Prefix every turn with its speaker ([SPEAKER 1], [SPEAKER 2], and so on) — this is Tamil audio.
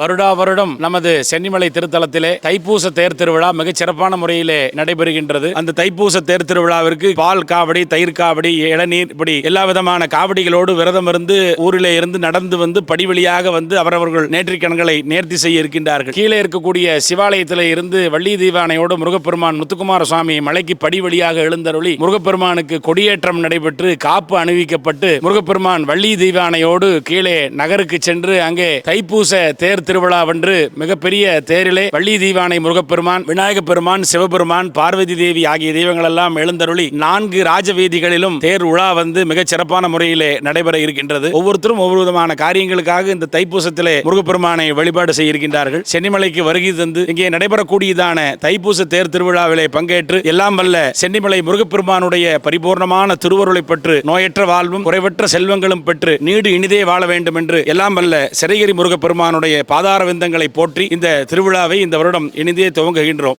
[SPEAKER 1] வருடா வருடம் நமது சென்னிமலை திருத்தலத்திலே தைப்பூச தேர் திருவிழா மிகச் சிறப்பான முறையிலே நடைபெறுகின்றது. அந்த தைப்பூச தேர் திருவிழாவிற்கு பால் காவடி தயிர் காவடி இளநீர் இப்படி எல்லா விதமான காவடிகளோடு விரதம் இருந்து ஊரிலே இருந்து நடந்து வந்து படி வழியாக வந்து அவரவர்கள் நேற்றிக்கணங்களை நேர்த்தி செய்ய இருக்கின்றார்கள். கீழே இருக்கக்கூடிய சிவாலயத்தில் இருந்து வள்ளி தீவானையோடு முருகப்பெருமான் முத்துக்குமார சுவாமி மலைக்கு படி வழியாக எழுந்தருளி முருகப்பெருமானுக்கு கொடியேற்றம் நடைபெற்று காப்பு அணிவிக்கப்பட்டு முருகப்பெருமான் வள்ளி தீவானையோடு கீழே நகருக்கு சென்று அங்கே தைப்பூச தேர் திருவிழாவன்று மிகப்பெரிய தேரிலே வள்ளி தீவானை முருகப்பெருமான் விநாயக பெருமான் சிவபெருமான் பார்வதி தேவி ஆகிய தெய்வங்கள் எல்லாம் எழுந்தருளி நான்கு ராஜவீதிகளிலும் தேர் உலா வந்து மிகச் சிறப்பான முறையிலே நடைபெற இருக்கின்றது. ஒவ்வொருத்தரும் ஒவ்வொரு விதமான காரியங்களுக்காக இந்த தைப்பூசத்திலே முருகப்பெருமானை வழிபாடு செய்ய இருக்கின்றார்கள். சென்னிமலைக்கு வருகை தந்து இங்கே நடைபெறக்கூடியதான தைப்பூச தேர் திருவிழாவிலே பங்கேற்று எல்லாம் வல்ல சென்னிமலை முருகப்பெருமானுடைய பரிபூர்ணமான திருவருளை பெற்று நோயற்ற வாழ்வும் குறைவற்ற செல்வங்களும் பெற்று நீடு இனிதே வாழ வேண்டும் என்று எல்லாம் வல்ல சிறைகிரி முருகப்பெருமானுடைய பாதார விந்தங்களை போற்றி இந்த திருவிழாவை இந்த வருடம் இனிதே துவங்குகின்றோம்.